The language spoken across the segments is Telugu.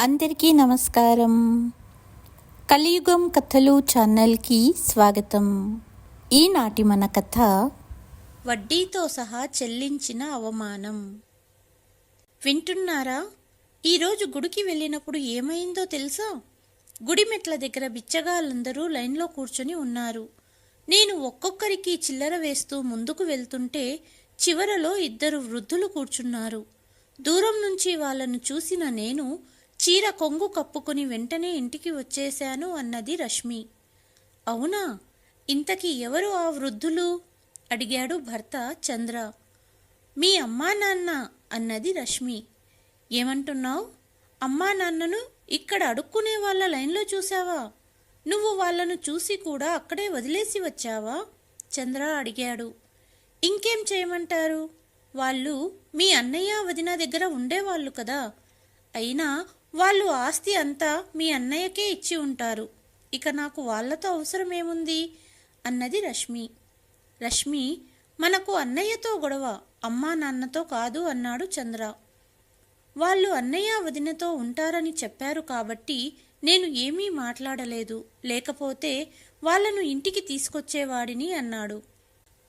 అందరికీ నమస్కారం. కలియుగం కథలు ఛానల్కి స్వాగతం. ఈనాటి మన కథ వడ్డీతో సహా చెల్లించిన అవమానం. వింటున్నారా? ఈరోజు గుడికి వెళ్ళినప్పుడు ఏమైందో తెలుసా? గుడి మెట్ల దగ్గర బిచ్చగాళ్ళందరూ లైన్లో కూర్చొని ఉన్నారు. నేను ఒక్కొక్కరికి చిల్లర వేస్తూ ముందుకు వెళ్తుంటే చివరలో ఇద్దరు వృద్ధులు కూర్చున్నారు. దూరం నుంచి వాళ్ళను చూసిన నేను చీర కొంగు కప్పుకుని వెంటనే ఇంటికి వచ్చేశాను అన్నది రష్మి. అవునా? ఇంతకీ ఎవరు ఆ వృద్ధులు? అడిగాడు భర్త చంద్ర. మీ అమ్మా నాన్న అన్నది రష్మి. ఏమంటున్నావు? అమ్మా నాన్నను ఇక్కడ అడుక్కునే వాళ్ళ లైన్లో చూసావా నువ్వు వాళ్ళను చూసి కూడా అక్కడే వదిలేసి వచ్చావా? చంద్ర అడిగాడు. ఇంకేం చేయమంటారు? వాళ్ళు మీ అన్నయ్య వదిన దగ్గర ఉండేవాళ్ళు కదా. అయినా వాళ్ళు ఆస్తి అంతా మీ అన్నయ్యకే ఇచ్చి ఉంటారు. ఇక నాకు వాళ్ళతో అవసరమేముంది? అన్నది రష్మి. రష్మి మనకు అన్నయ్యతో గొడవ అమ్మా నాన్నతో కాదు అన్నాడు చంద్ర. వాళ్ళు అన్నయ్య వదినతో ఉంటారని చెప్పారు కాబట్టి నేను ఏమీ మాట్లాడలేదు. లేకపోతే వాళ్ళను ఇంటికి తీసుకొచ్చేవాడిని అన్నాడు.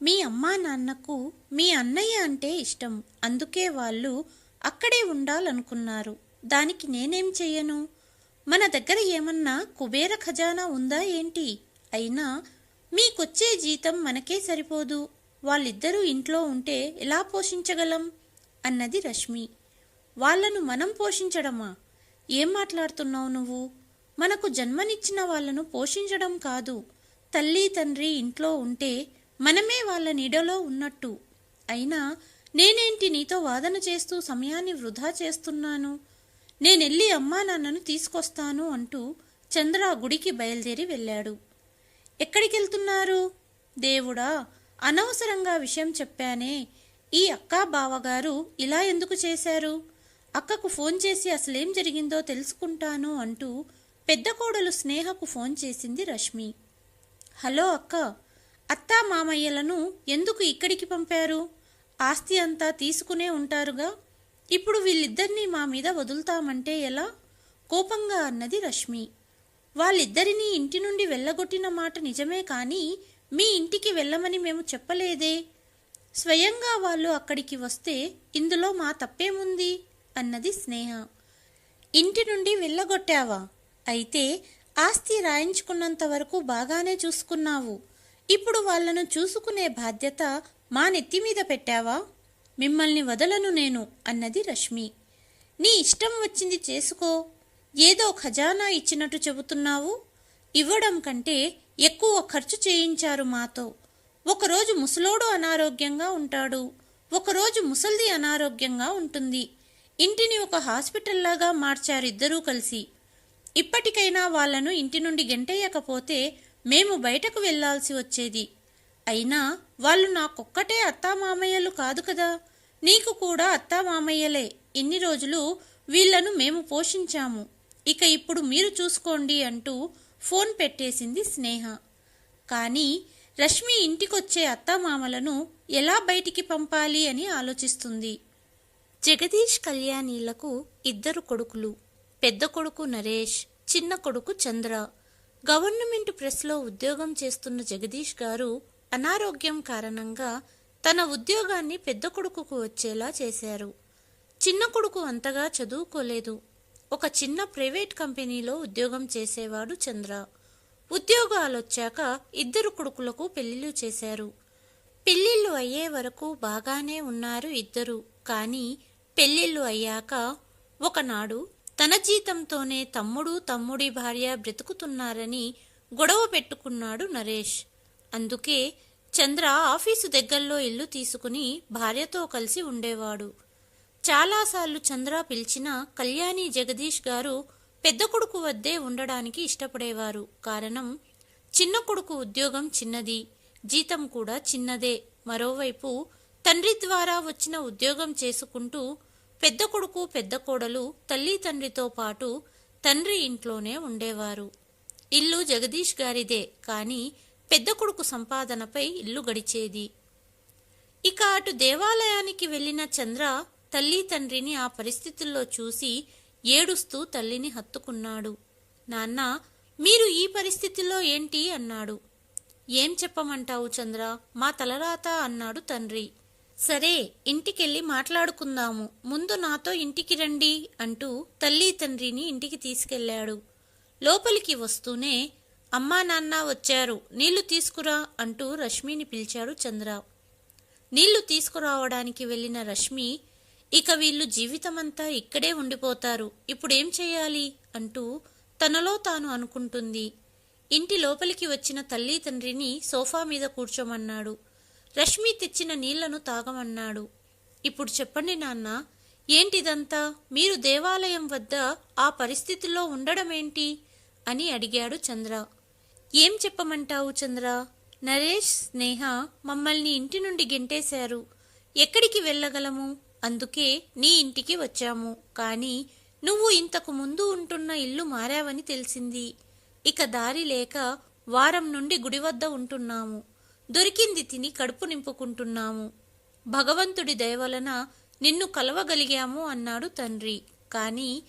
మీ అమ్మా నాన్నకు మీ అన్నయ్య అంటే ఇష్టం. అందుకే వాళ్ళు అక్కడే ఉండాలనుకున్నారు. దానికి నేనేం చెయ్యను? మన దగ్గర ఏమన్నా కుబేర ఖజానా ఉందా ఏంటి? అయినా మీకొచ్చే జీతం మనకే సరిపోదు. వాళ్ళిద్దరూ ఇంట్లో ఉంటే ఎలా పోషించగలం? అన్నది రష్మి. వాళ్ళను మనం పోషించడమా? ఏం మాట్లాడుతున్నావు నువ్వు? మనకు జన్మనిచ్చిన వాళ్ళను పోషించడం కాదు. తల్లి తండ్రి ఇంట్లో ఉంటే మనమే వాళ్ళ నీడలో ఉన్నట్టు. అయినా నేనేంటి నీతో వాదన చేస్తూ సమయాన్ని వృధా చేస్తున్నాను? నేనెళ్ళి అమ్మా నాన్నను తీసుకొస్తాను అంటూ చంద్ర గుడికి బయలుదేరి వెళ్ళాడు. ఎక్కడికెళ్తున్నారు? దేవుడా అనవసరంగా విషయం చెప్పానే ఈ అక్కా బావగారు ఇలా ఎందుకు చేశారు? అక్కకు ఫోన్ చేసి అసలేం జరిగిందో తెలుసుకుంటాను అంటూ పెద్ద కోడలు స్నేహకు ఫోన్ చేసింది రష్మి. హలో అక్క అత్తా మామయ్యలను ఎందుకు ఇక్కడికి పంపారు? ఆస్తి అంతా తీసుకునే ఉంటారుగా? ఇప్పుడు వీళ్ళిద్దరినీ మా మీద వదులుతామంటే ఎలా? కోపంగా అన్నది రష్మి. వాళ్ళిద్దరినీ ఇంటి నుండి వెళ్ళగొట్టిన మాట నిజమే కానీ మీ ఇంటికి వెళ్ళమని మేము చెప్పలేదే? స్వయంగా వాళ్ళు అక్కడికి వస్తే ఇందులో మా తప్పేముంది? అన్నది స్నేహ. ఇంటి నుండి వెళ్ళగొట్టావా? అయితే ఆస్తి రాయించుకున్నంత వరకు బాగానే చూసుకున్నావు. ఇప్పుడు వాళ్ళను చూసుకునే బాధ్యత మా నెత్తి మీద పెట్టావా? మిమ్మల్ని వదలను నేను అన్నది రష్మి. నీ ఇష్టం వచ్చింది చేసుకో. ఏదో ఖజానా ఇచ్చినట్టు చెబుతున్నావు. ఇవ్వడం కంటే ఎక్కువ ఖర్చు చేయించారు మాతో. ఒకరోజు ముసలోడు అనారోగ్యంగా ఉంటాడు. ఒకరోజు ముసల్ది అనారోగ్యంగా ఉంటుంది. ఇంటిని ఒక హాస్పిటల్లాగా మార్చారిద్దరూ మార్చారు ఇద్దరూ కలిసి. ఇప్పటికైనా వాళ్ళను ఇంటి నుండి గెంటేయకపోతే మేము బయటకు వెళ్ళాల్సి వచ్చేది. అయినా వాళ్ళు నాకొక్కటే అత్తామామయ్యలు కాదు కదా. నీకు కూడా అత్తామామయ్యలే ఇన్ని రోజులు వీళ్ళను మేము పోషించాము. ఇక ఇప్పుడు మీరు చూసుకోండి అంటూ ఫోన్ పెట్టేసింది స్నేహ. కానీ రష్మి ఇంటికొచ్చే అత్తామామలను ఎలా బయటికి పంపాలి అని ఆలోచిస్తుంది. జగదీష్ కళ్యాణీలకు ఇద్దరు కొడుకులు పెద్ద కొడుకు నరేష్ చిన్న కొడుకు చంద్ర. గవర్నమెంట్ ప్రెస్లో ఉద్యోగం చేస్తున్న జగదీష్ గారు అనారోగ్యం కారణంగా తన ఉద్యోగాన్ని పెద్ద కొడుకుకు వచ్చేలా చేశారు. చిన్న కొడుకు అంతగా చదువుకోలేదు. ఒక చిన్న ప్రైవేట్ కంపెనీలో ఉద్యోగం చేసేవాడు చంద్ర. ఉద్యోగాలొచ్చాక ఇద్దరు కొడుకులకు పెళ్ళిళ్ళు చేశారు. పెళ్ళిళ్ళు అయ్యే వరకు బాగానే ఉన్నారు ఇద్దరు. కానీ పెళ్ళిళ్ళు అయ్యాక ఒకనాడు తన జీతంతోనే తమ్ముడు తమ్ముడి భార్య బ్రతుకుతున్నారని గొడవ పెట్టుకున్నాడు నరేష్. అందుకే చంద్ర ఆఫీసు దగ్గరలో ఇల్లు తీసుకుని భార్యతో కలిసి ఉండేవాడు. చాలాసార్లు చంద్ర పిలిచినా కళ్యాణి జగదీష్ గారు పెద్ద కొడుకు వద్దే ఉండడానికి ఇష్టపడేవారు. కారణం చిన్న కొడుకు ఉద్యోగం చిన్నది జీతం కూడా చిన్నదే. మరోవైపు తండ్రి ద్వారా వచ్చిన ఉద్యోగం చేసుకుంటూ పెద్ద కొడుకు పెద్ద కోడలు తల్లి తండ్రితో పాటు తండ్రి ఇంట్లోనే ఉండేవారు. ఇల్లు జగదీష్ గారిదే కానీ పెద్ద కొడుకు సంపాదనపై ఇల్లు గడిచేది. ఇక అటు దేవాలయానికి వెళ్ళిన చంద్ర తల్లి తండ్రిని ఆ పరిస్థితుల్లో చూసి ఏడుస్తూ తల్లిని హత్తుకున్నాడు. నాన్న మీరు ఈ పరిస్థితిలో ఏంటి? అన్నాడు. ఏం చెప్పమంటావు చంద్ర? మా తలరాత అన్నాడు తండ్రి. సరే ఇంటికెళ్ళి మాట్లాడుకుందాము. ముందు నాతో ఇంటికి రండి అంటూ తల్లి తండ్రిని ఇంటికి తీసుకెళ్ళాడు. లోపలికి వస్తూనే అమ్మా నాన్న వచ్చారు. నీళ్ళు తీసుకురా అంటూ రష్మిని పిలిచాడు చంద్ర నీళ్ళు తీసుకురావడానికి వెళ్ళిన రష్మి ఇక వీళ్ళు జీవితమంతా ఇక్కడే ఉండిపోతారు. ఇప్పుడేం చేయాలి? అంటూ తనలో తాను అనుకుంటుంది. ఇంటి లోపలికి వచ్చిన తల్లి తండ్రిని సోఫా మీద కూర్చోమన్నాడు. రష్మి తెచ్చిన నీళ్ళను తాగమన్నాడు. ఇప్పుడు చెప్పండి నాన్న ఏంటిదంతా? మీరు దేవాలయం వద్ద ఆ పరిస్థితిలో ఉండడమేంటి? అని అడిగాడు చంద్ర ఏం చెప్పమంటావు చంద్ర? నరేష్ స్నేహ మమ్మల్ని ఇంటి నుండి గెంటేశారు. ఎక్కడికి వెళ్ళగలము? అందుకే నీ ఇంటికి వచ్చాము. కానీ నువ్వు ఇంతకు ముందు ఉంటున్న ఇల్లు మారావని తెలిసింది. ఇక దారి లేక వారం నుండి గుడి వద్ద ఉంటున్నాము. దొరికింది తిని కడుపు నింపుకుంటున్నాము. భగవంతుడి దయవలన నిన్ను కలవగలిగాము అన్నాడు తండ్రి. కాని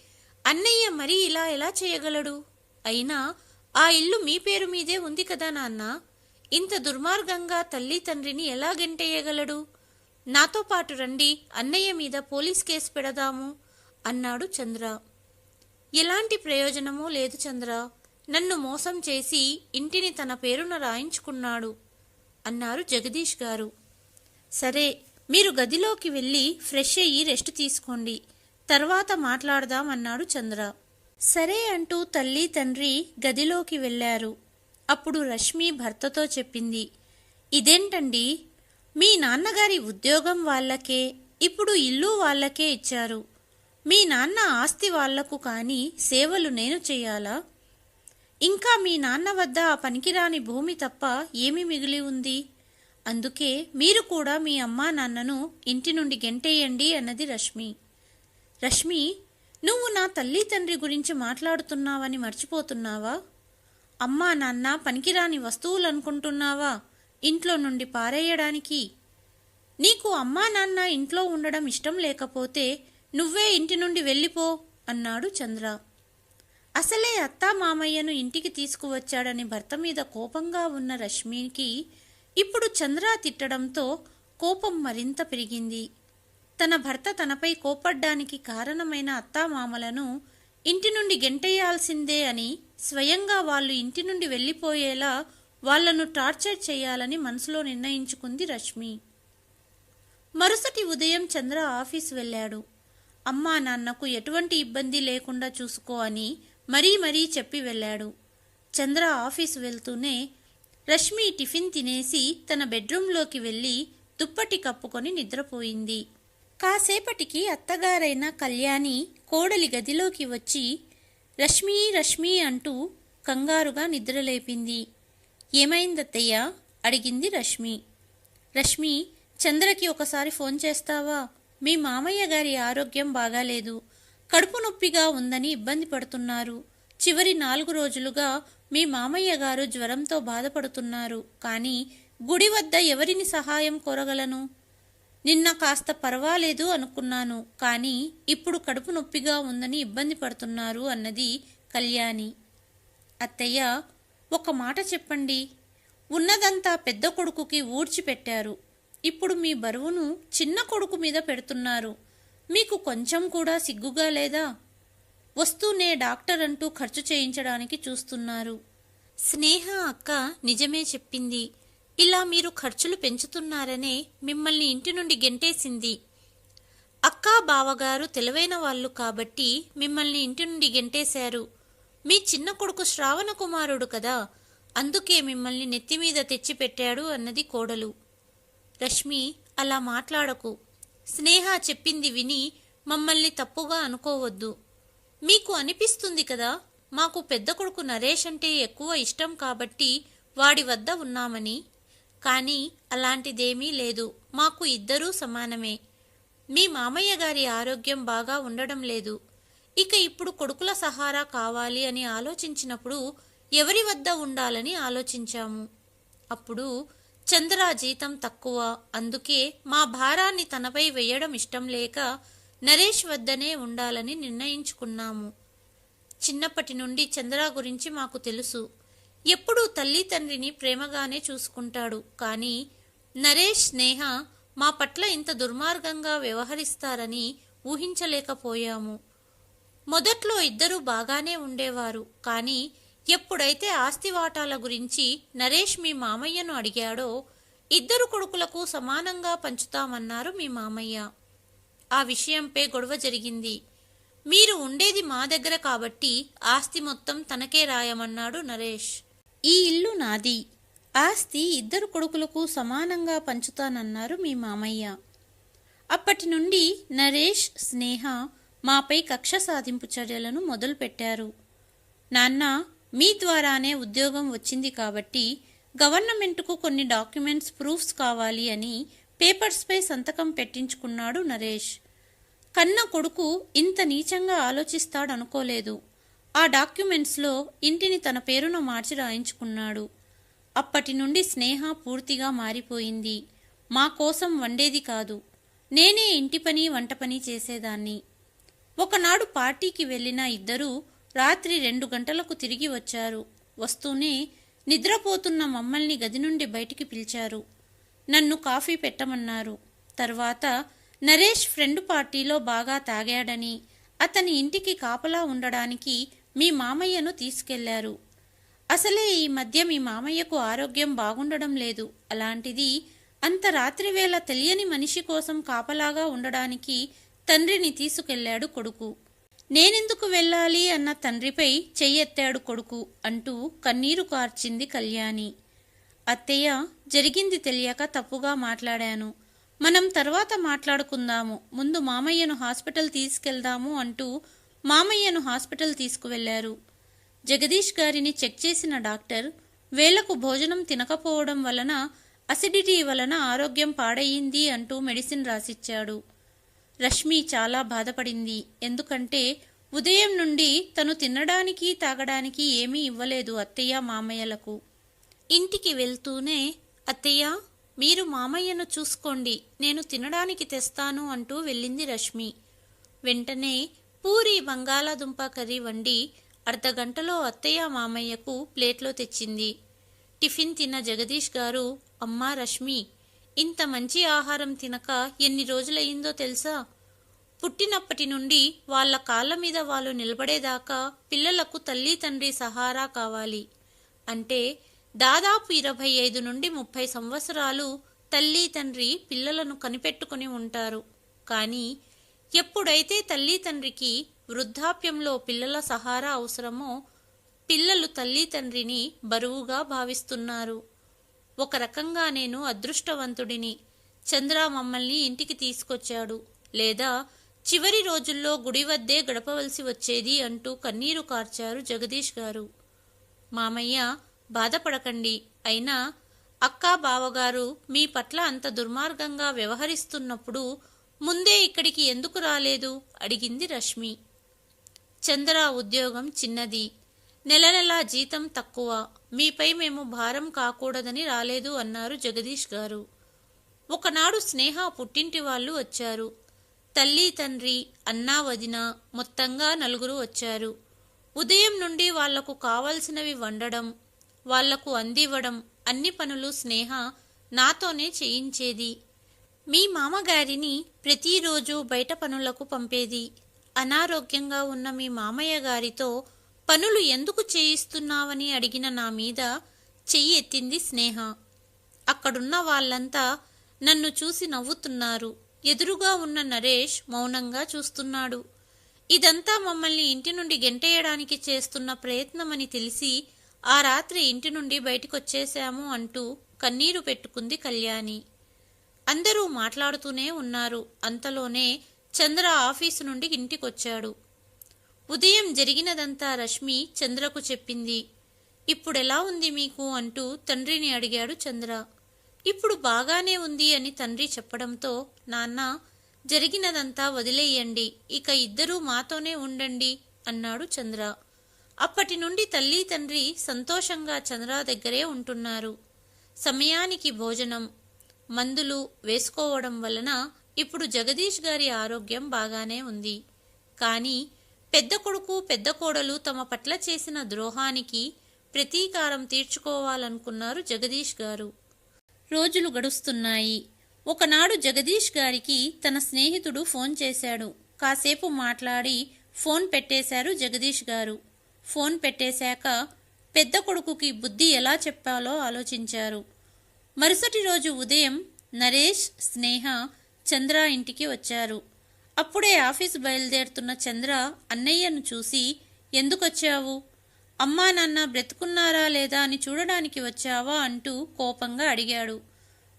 అన్నయ్య మరి ఇలా ఎలా చేయగలడు? అయినా ఆ ఇల్లు మీ పేరు మీదే ఉంది కదా నాన్న? ఇంత దుర్మార్గంగా తల్లి తండ్రిని ఎలా గెంటేయగలడు? నాతో పాటు రండి అన్నయ్య మీద పోలీస్ కేసు పెడదాము అన్నాడు చంద్ర. ఎలాంటి ప్రయోజనమూ లేదు చంద్ర. నన్ను మోసం చేసి ఇంటిని తన పేరున రాయించుకున్నాడు అన్నారు జగదీష్ గారు. సరే మీరు గదిలోకి వెళ్ళి ఫ్రెష్ అయ్యి రెస్ట్ తీసుకోండి తర్వాత మాట్లాడదాం అన్నాడు చంద్ర. సరే అంటూ తల్లి తండ్రి గదిలోకి వెళ్ళారు. అప్పుడు రష్మి భర్తతో చెప్పింది ఇదేంటండి? మీ నాన్నగారి ఉద్యోగం వాళ్ళకే ఇప్పుడు ఇల్లు వాళ్ళకే ఇచ్చారు. మీ నాన్న ఆస్తి వాళ్ళకు కానీ సేవలు నేను చేయాలా? ఇంకా మీ నాన్న వద్ద ఆ పనికిరాని భూమి తప్ప ఏమి మిగిలి ఉంది? అందుకే మీరు కూడా మీ అమ్మా నాన్నను ఇంటి నుండి గెంటేయండి అన్నది రష్మి. రష్మి నువ్వు నా తల్లి తండ్రి గురించి మాట్లాడుతున్నావని మర్చిపోతున్నావా? అమ్మా నాన్న పనికిరాని వస్తువులు అనుకుంటున్నావా ఇంట్లో నుండి పారేయడానికి. నీకు అమ్మా నాన్న ఇంట్లో ఉండడం ఇష్టం లేకపోతే నువ్వే ఇంటి నుండి వెళ్ళిపో అన్నాడు చంద్ర. అసలే అత్తా మామయ్యను ఇంటికి తీసుకువచ్చాడని భర్త మీద కోపంగా ఉన్న రష్మికి ఇప్పుడు చంద్ర తిట్టడంతో కోపం మరింత పెరిగింది. తన భర్త తనపై కోపడ్డానికి కారణమైన అత్తామామలను ఇంటి నుండి గెంటేయాల్సిందే అని స్వయంగా వాళ్ళు ఇంటి నుండి వెళ్ళిపోయేలా వాళ్ళను టార్చర్ చేయాలని మనసులో నిర్ణయించుకుంది రష్మి. మరుసటి ఉదయం చంద్ర ఆఫీస్ వెళ్ళాడు. అమ్మా నాన్నకు ఎటువంటి ఇబ్బంది లేకుండా చూసుకో అని మరీ మరీ చెప్పి వెళ్ళాడు. చంద్ర ఆఫీస్ వెళ్తూనే రష్మి టిఫిన్ తినేసి తన బెడ్రూంలోకి వెళ్ళి దుప్పటి కప్పుకొని నిద్రపోయింది. కాసేపటికి అత్తగారైన కళ్యాణి కోడలి గదిలోకి వచ్చి రష్మి రష్మి అంటూ కంగారుగా నిద్రలేపింది. ఏమైందత్తయ్య? అడిగింది రష్మి. రష్మి చంద్రకి ఒకసారి ఫోన్ చేస్తావా? మీ మామయ్య గారి ఆరోగ్యం బాగాలేదు. కడుపు నొప్పిగా ఉందని ఇబ్బంది పడుతున్నారు. చివరి నాలుగు రోజులుగా మీ మామయ్య గారు జ్వరంతో బాధపడుతున్నారు. కానీ గుడి వద్ద ఎవరిని సహాయం కోరగలను? నిన్న కాస్త పర్వాలేదు అనుకున్నాను కానీ ఇప్పుడు కడుపు నొప్పిగా ఉందని ఇబ్బంది పడుతున్నారు అన్నది కళ్యాణి. అత్తయ్య ఒక మాట చెప్పండి. ఉన్నదంతా పెద్ద కొడుకుకి ఊడ్చిపెట్టారు ఇప్పుడు మీ బరువును చిన్న కొడుకు మీద పెడుతున్నారు. మీకు కొంచెం కూడా సిగ్గుగా లేదా? వస్తూనే డాక్టర్ అంటూ ఖర్చు చేయించడానికి చూస్తున్నారు. స్నేహ అక్క నిజమే చెప్పింది. ఇలా మీరు ఖర్చులు పెంచుతున్నారనే మిమ్మల్ని ఇంటి నుండి గెంటేసింది. అక్కా బావగారు తెలివైన వాళ్ళు కాబట్టి మిమ్మల్ని ఇంటి నుండి గెంటేశారు. మీ చిన్న కొడుకు శ్రావణ కుమారుడు కదా అందుకే మిమ్మల్ని నెత్తిమీద తెచ్చిపెట్టాడు అన్నది కోడలు. రష్మి అలా మాట్లాడకు. స్నేహ చెప్పింది విని మమ్మల్ని తప్పుగా అనుకోవద్దు. మీకు అనిపిస్తుంది కదా మాకు పెద్ద కొడుకు నరేష్ అంటే ఎక్కువ ఇష్టం కాబట్టి వాడి వద్ద ఉన్నామని. కానీ అలాంటిదేమీ లేదు. మాకు ఇద్దరూ సమానమే. మీ మామయ్య గారి ఆరోగ్యం బాగా ఉండడం లేదు. ఇక ఇప్పుడు కొడుకుల సహారా కావాలి అని ఆలోచించినప్పుడు ఎవరి వద్ద ఉండాలని ఆలోచించాము. అప్పుడు చంద్ర జీతం తక్కువ. అందుకే మా భారాన్ని తనపై వేయడం ఇష్టం లేక నరేష్ వద్దనే ఉండాలని నిర్ణయించుకున్నాము. చిన్నప్పటి నుండి చంద్ర గురించి మాకు తెలుసు. ఎప్పుడూ తల్లి తండ్రిని ప్రేమగానే చూసుకుంటాడు. కానీ నరేష్ స్నేహ మా పట్ల ఇంత దుర్మార్గంగా వ్యవహరిస్తారని ఊహించలేకపోయాము. మొదట్లో ఇద్దరూ బాగానే ఉండేవారు. కానీ ఎప్పుడైతే ఆస్తి వాటాల గురించి నరేష్ మీ మామయ్యను అడిగాడో ఇద్దరు కొడుకులకు సమానంగా పంచుతామన్నారు మీ మామయ్య. ఆ విషయంపై గొడవ జరిగింది. మీరు ఉండేది మా దగ్గర కాబట్టి ఆస్తి మొత్తం తనకే రాయమన్నాడు నరేష్. ఈ ఇల్లు నాది. ఆస్తి ఇద్దరు కొడుకులకు సమానంగా పంచుతానన్నారు మీ మామయ్య. అప్పటి నుండి నరేష్ స్నేహ మాపై కక్ష సాధింపు చర్యలను మొదలుపెట్టారు. నాన్న మీ ద్వారానే ఉద్యోగం వచ్చింది కాబట్టి గవర్నమెంట్కు కొన్ని డాక్యుమెంట్స్ ప్రూఫ్స్ కావాలి అని పేపర్స్పై సంతకం పెట్టించుకున్నాడు నరేష్. కన్న కొడుకు ఇంత నీచంగా ఆలోచిస్తాడనుకోలేదు. ఆ డాక్యుమెంట్స్లో ఇంటిని తన పేరున మార్చి రాయించుకున్నాడు. అప్పటి నుండి స్నేహ పూర్తిగా మారిపోయింది. మా కోసం వండేది కాదు. నేనే ఇంటి పని వంట పని చేసేదాన్ని. ఒకనాడు పార్టీకి వెళ్ళిన ఇద్దరూ రాత్రి రెండు గంటలకు తిరిగి వచ్చారు. వస్తూనే నిద్రపోతున్న మమ్మల్ని గది నుండి బయటికి పిలిచారు. నన్ను కాఫీ పెట్టమన్నారు. తర్వాత నరేష్ ఫ్రెండ్ పార్టీలో బాగా తాగాడని అతని ఇంటికి కాపలా ఉండడానికి మీ మామయ్యను తీసుకెళ్ళారు. అసలే ఈ మధ్య మీ మామయ్యకు ఆరోగ్యం బాగుండడం లేదు. అలాంటిది అంత రాత్రివేళ తెలియని మనిషి కోసం కాపలాగా ఉండడానికి తండ్రిని తీసుకెళ్ళాడు కొడుకు. నేనెందుకు వెళ్ళాలి అన్న తండ్రిపై చెయ్యెత్తాడు కొడుకు అంటూ కన్నీరు కార్చింది కళ్యాణి. అత్తయ్య జరిగింది తెలియక తప్పుగా మాట్లాడాను. మనం తర్వాత మాట్లాడుకుందాము. ముందు మామయ్యను హాస్పిటల్ తీసుకెళ్దాము అంటూ మామయ్యను హాస్పిటల్ తీసుకువెళ్ళారు. జగదీష్ గారిని చెక్ చేసిన డాక్టర్ వేలకు భోజనం తినకపోవడం వలన అసిడిటీ వలన ఆరోగ్యం పాడయింది అంటూ మెడిసిన్ రాసిచ్చాడు. రష్మి చాలా బాధపడింది. ఎందుకంటే ఉదయం నుండి తను తినడానికి తాగడానికి ఏమీ ఇవ్వలేదు అత్తయ్య మామయ్యలకు. ఇంటికి వెళ్తూనే అత్తయ్య మీరు మామయ్యను చూసుకోండి. నేను తినడానికి తెస్తాను అంటూ వెళ్ళింది రష్మి. వెంటనే పూరి బంగాళాదుంప కర్రీ వండి అర్ధగంటలో అత్తయ్య మామయ్యకు ప్లేట్లో తెచ్చింది. టిఫిన్ తిన్న జగదీష్ గారు అమ్మా రష్మి ఇంత మంచి ఆహారం తినక ఎన్ని రోజులయ్యిందో తెలుసా? పుట్టినప్పటి నుండి వాళ్ళ కాళ్ళ మీద వాళ్ళు నిలబడేదాకా పిల్లలకు తల్లి తండ్రి సహారా కావాలి. అంటే దాదాపు ఇరవై ఐదు నుండి ముప్పై సంవత్సరాలు తల్లి తండ్రి పిల్లలను కనిపెట్టుకుని ఉంటారు. కానీ ఎప్పుడైతే తల్లి తండ్రికి వృద్ధాప్యంలో పిల్లల సహారా అవసరమో పిల్లలు తల్లి తండ్రిని బరువుగా భావిస్తున్నారు. ఒక రకంగా నేను అదృష్టవంతుడిని. చంద్ర మమ్మల్ని ఇంటికి తీసుకొచ్చాడు. లేదా చివరి రోజుల్లో గుడి వద్దే గడపవలసి వచ్చేది అంటూ కన్నీరు కార్చారు జగదీష్ గారు. మామయ్య బాధపడకండి. అయినా అక్కా బావగారు మీ పట్ల అంత దుర్మార్గంగా వ్యవహరిస్తున్నప్పుడు ముందే ఇక్కడికి ఎందుకు రాలేదు? అడిగింది రష్మి. చంద్ర ఉద్యోగం చిన్నది. నెల నెలా జీతం తక్కువ. మీపై మేము భారం కాకూడదని రాలేదు అన్నారు జగదీష్ గారు. ఒకనాడు స్నేహ పుట్టింటి వాళ్ళు వచ్చారు. తల్లి తండ్రి అన్నా వదిన మొత్తంగా నలుగురు వచ్చారు. ఉదయం నుండి వాళ్ళకు కావలసినవి వండడం వాళ్ళకు అందివ్వడం అన్ని పనులు స్నేహ నాతోనే చేయించేది. మీ మామగారిని ప్రతిరోజు బయట పనులకు పంపేది. అనారోగ్యంగా ఉన్న మీ మామయ్య గారితో పనులు ఎందుకు చేయిస్తున్నావని అడిగిన నా మీద చెయ్యి ఎత్తింది స్నేహ. అక్కడున్న వాళ్ళంతా నన్ను చూసి నవ్వుతున్నారు. ఎదురుగా ఉన్న నరేష్ మౌనంగా చూస్తున్నాడు. ఇదంతా మమ్మల్ని ఇంటి నుండి గెంటేయడానికి చేస్తున్న ప్రయత్నమని తెలిసి ఆ రాత్రి ఇంటి నుండి బయటికొచ్చేశాము అంటూ కన్నీరు పెట్టుకుంది కళ్యాణి. అందరూ మాట్లాడుతూనే ఉన్నారు. అంతలోనే చంద్ర ఆఫీసు నుండి ఇంటికొచ్చాడు. ఉదయం జరిగినదంతా రష్మి చంద్రకు చెప్పింది. ఇప్పుడెలా ఉంది మీకు? అంటూ తండ్రిని అడిగాడు చంద్ర. ఇప్పుడు బాగానే ఉంది అని తండ్రి చెప్పడంతో నాన్న జరిగినదంతా వదిలేయండి. ఇక ఇద్దరూ మాతోనే ఉండండి అన్నాడు చంద్ర. అప్పటి నుండి తల్లి తండ్రి సంతోషంగా చంద్ర దగ్గరే ఉంటున్నారు. సమయానికి భోజనం. మందులు వేసుకోవడం వలన ఇప్పుడు జగదీష్ గారి ఆరోగ్యం బాగానే ఉంది. కానీ పెద్ద కొడుకు పెద్ద కోడలు తమ పట్ల చేసిన ద్రోహానికి ప్రతీకారం తీర్చుకోవాలనుకున్నారు జగదీష్ గారు. రోజులు గడుస్తున్నాయి. ఒకనాడు జగదీష్ గారికి తన స్నేహితుడు ఫోన్ చేశాడు. కాసేపు మాట్లాడి ఫోన్ పెట్టేశారు జగదీష్ గారు. ఫోన్ పెట్టేశాక పెద్ద కొడుకుకి బుద్ధి ఎలా చెప్పాలో ఆలోచించారు. మరుసటి రోజు ఉదయం నరేష్ స్నేహ చంద్ర ఇంటికి వచ్చారు. అప్పుడే ఆఫీస్ బయలుదేరుతున్న చంద్ర అన్నయ్యను చూసి ఎందుకొచ్చావు? అమ్మా నాన్న బ్రతుకున్నారా లేదా అని చూడడానికి వచ్చావా? అంటూ కోపంగా అడిగాడు.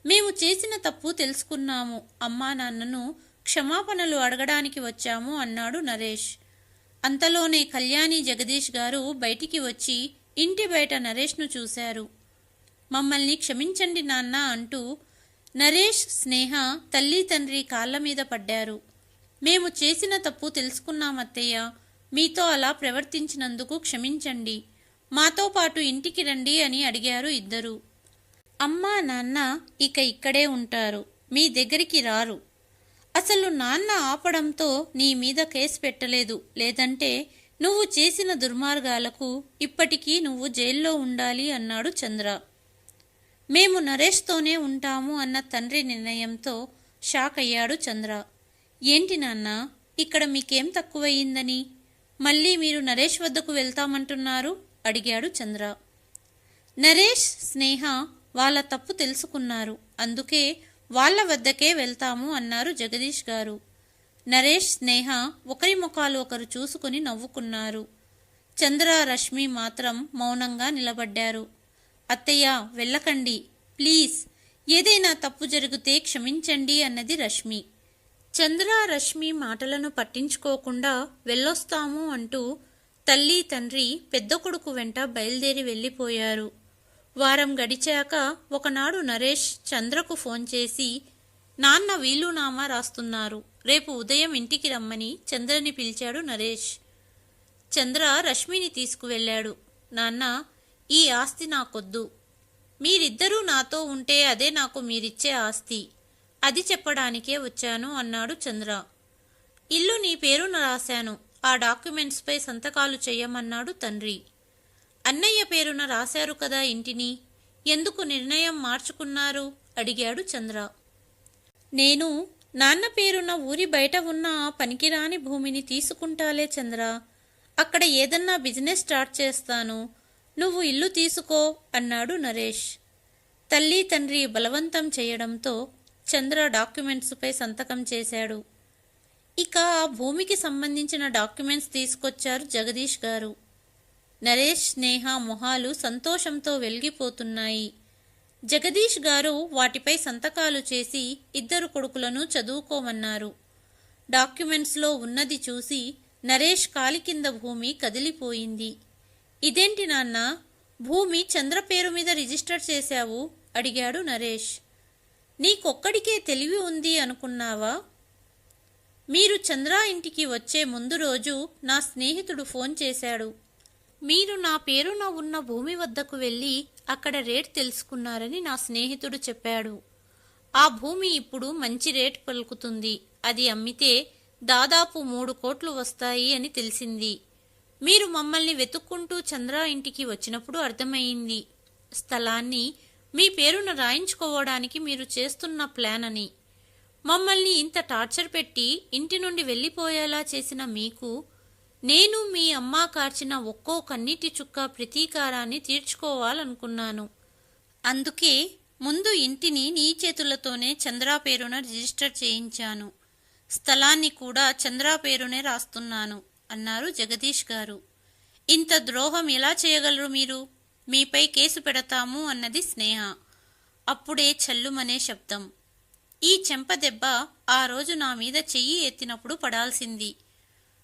మేము చేసిన తప్పు తెలుసుకున్నాము. అమ్మా నాన్నను క్షమాపణలు అడగడానికి వచ్చాము అన్నాడు నరేష్. అంతలోనే కళ్యాణి జగదీష్ గారు బయటికి వచ్చి ఇంటి బయట నరేష్ను చూశారు. మమ్మల్ని క్షమించండి నాన్న అంటూ నరేష్ స్నేహ తల్లి తండ్రి కాళ్ళ మీద పడ్డారు. మేము చేసిన తప్పు తెలుసుకున్నాం అత్తయ్య మీతో అలా ప్రవర్తించినందుకు క్షమించండి. మాతో పాటు ఇంటికి రండి అని అడిగారు ఇద్దరు. అమ్మా నాన్న ఇక ఇక్కడే ఉంటారు. మీ దగ్గరికి రారు. అసలు నాన్న ఆపడంతో నీ మీద కేసు పెట్టలేదు. లేదంటే నువ్వు చేసిన దుర్మార్గాలకు ఇప్పటికీ నువ్వు జైల్లో ఉండాలి అన్నాడు చంద్ర. మేము నరేష్తోనే ఉంటాము అన్న తండ్రి నిర్ణయంతో షాక్ అయ్యాడు చంద్ర. ఏంటి నాన్న? ఇక్కడ మీకేం తక్కువయ్యిందని? మళ్ళీ మీరు నరేష్ వద్దకు వెళ్తామంటున్నారు? అడిగాడు చంద్ర. నరేష్ స్నేహ వాళ్ళ తప్పు తెలుసుకున్నారు. అందుకే వాళ్ళ వద్దకే వెళ్తాము అన్నారు జగదీష్ గారు. నరేష్ స్నేహ ఒకరి ముఖాలు ఒకరు చూసుకుని నవ్వుకున్నారు. చంద్ర రష్మి మాత్రం మౌనంగా నిలబడ్డారు. అత్తయ్య వెళ్ళకండి. ప్లీజ్. ఏదైనా తప్పు జరిగితే క్షమించండి అన్నది రష్మి. చంద్ర రష్మి మాటలను పట్టించుకోకుండా వెళ్ళొస్తాము అంటూ తల్లి తండ్రి పెద్ద కొడుకు వెంట బయలుదేరి వెళ్ళిపోయారు. వారం గడిచాక ఒకనాడు నరేష్ చంద్రకు ఫోన్ చేసి నాన్న వీలునామా రాస్తున్నారు. రేపు ఉదయం ఇంటికి రమ్మని చంద్రని పిలిచాడు నరేష్. చంద్ర రష్మిని తీసుకువెళ్ళాడు. నాన్న ఈ ఆస్తి నాకొద్దు. మీరిద్దరూ నాతో ఉంటే అదే నాకు మీరిచ్చే ఆస్తి. అది చెప్పడానికే వచ్చాను అన్నాడు చంద్ర. ఇల్లు నీ పేరున రాశాను. ఆ డాక్యుమెంట్స్పై సంతకాలు చేయమన్నాడు తండ్రి. అన్నయ్య పేరున రాశారు కదా ఇంటిని. ఎందుకు నిర్ణయం మార్చుకున్నారు? అడిగాడు చంద్ర. నేను నాన్న పేరున ఊరి బయట ఉన్న పనికిరాని భూమిని తీసుకుంటాలే చంద్ర. అక్కడ ఏదన్నా బిజినెస్ స్టార్ట్ చేస్తాను. నువ్వు ఇల్లు తీసుకో అన్నాడు నరేష్. తల్లి తండ్రి బలవంతం చేయడంతో చంద్ర డాక్యుమెంట్స్పై సంతకం చేశాడు. ఇక ఆ భూమికి సంబంధించిన డాక్యుమెంట్స్ తీసుకొచ్చారు జగదీష్ గారు. నరేష్ స్నేహ మొహాలు సంతోషంతో వెలిగిపోతున్నాయి. జగదీష్ గారు వాటిపై సంతకాలు చేసి ఇద్దరు కొడుకులను చదువుకోమన్నారు. డాక్యుమెంట్స్లో ఉన్నది చూసి నరేష్ కాలి కింద భూమి కదిలిపోయింది. ఇదేంటి నాన్న? భూమి చంద్ర పేరు మీద రిజిస్టర్ చేశావు? అడిగాడు నరేష్. నీకొక్కడికే తెలివి ఉంది అనుకున్నావా? మీరు చంద్ర ఇంటికి వచ్చే ముందు రోజు నా స్నేహితుడు ఫోన్ చేశాడు. మీరు నా పేరున ఉన్న భూమి వద్దకు వెళ్ళి అక్కడ రేట్ తెలుసుకున్నారని నా స్నేహితుడు చెప్పాడు. ఆ భూమి ఇప్పుడు మంచి రేట్ పలుకుతుంది. అది అమ్మితే దాదాపు మూడు కోట్లు వస్తాయి అని తెలిసింది. మీరు మమ్మల్ని వెతుక్కుంటూ చంద్ర ఇంటికి వచ్చినప్పుడు అర్థమైంది స్థలాన్ని. మీ పేరున రాయించుకోవడానికి మీరు చేస్తున్న ప్లాన్ అని. మమ్మల్ని ఇంత టార్చర్ పెట్టి ఇంటి నుండి వెళ్ళిపోయేలా చేసిన మీకు నేను మీ అమ్మ కార్చిన ఒక్కో కన్నీటి చుక్క ప్రతీకారాన్ని తీర్చుకోవాలనుకున్నాను. అందుకే ముందు ఇంటిని నీ చేతులతోనే చంద్రా పేరున రిజిస్టర్ చేయించాను. స్థలాన్ని కూడా చంద్రా పేరునే రాస్తున్నాను. అన్నారు జగదీష్ గారు. ఇంత ద్రోహం ఎలా చేయగలరు మీరు? మీపై కేసు పెడతాము అన్నది స్నేహ. అప్పుడే చల్లుమనే శబ్దం. ఈ చెంపదెబ్బ ఆ రోజు నా మీద చెయ్యి ఎత్తినప్పుడు పడాల్సింది.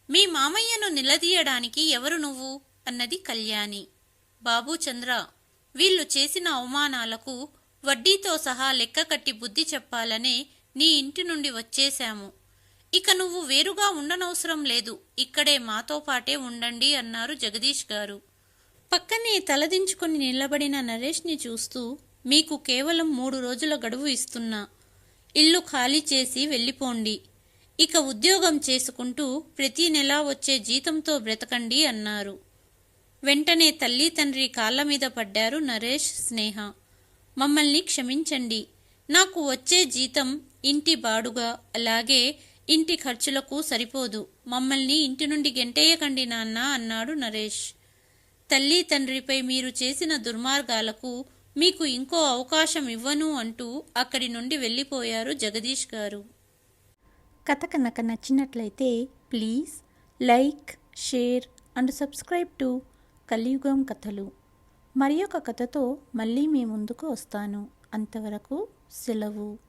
మీ మామయ్యను నిలదీయడానికి ఎవరు నువ్వు? అన్నది కళ్యాణి. బాబూ చంద్ర వీళ్ళు చేసిన అవమానాలకు వడ్డీతో సహా లెక్క కట్టి బుద్ధి చెప్పాలనే నీ ఇంటి నుండి వచ్చేశాము. ఇక నువ్వు వేరుగా ఉండనవసరం లేదు. ఇక్కడే మాతో పాటే ఉండండి అన్నారు జగదీష్ గారు. పక్కనే తలదించుకుని నిలబడిన నరేష్ని చూస్తూ మీకు కేవలం మూడు రోజుల గడువు ఇస్తున్నా. ఇల్లు ఖాళీ చేసి వెళ్ళిపోండి. ఇక ఉద్యోగం చేసుకుంటూ ప్రతి నెల వచ్చే జీతంతో బ్రతకండి అన్నారు. వెంటనే తల్లి తండ్రి కాళ్ళ మీద పడ్డారు నరేష్ స్నేహ. మమ్మల్ని క్షమించండి. నాకు వచ్చే జీతం ఇంటి బాడుగా అలాగే ఇంటి ఖర్చులకు సరిపోదు. మమ్మల్ని ఇంటి నుండి గెంటేయకండి నాన్న అన్నాడు నరేష్. తల్లి తండ్రిపై మీరు చేసిన దుర్మార్గాలకు మీకు ఇంకో అవకాశం ఇవ్వను అంటూ అక్కడి నుండి వెళ్ళిపోయారు జగదీష్ గారు. కథ కనుక నచ్చినట్లయితే please like share and subscribe to Kaliyugam Kathalu. మరి ఒక కథతో మళ్ళీ మీ ముందుకు వస్తాను. అంతవరకు సెలవు.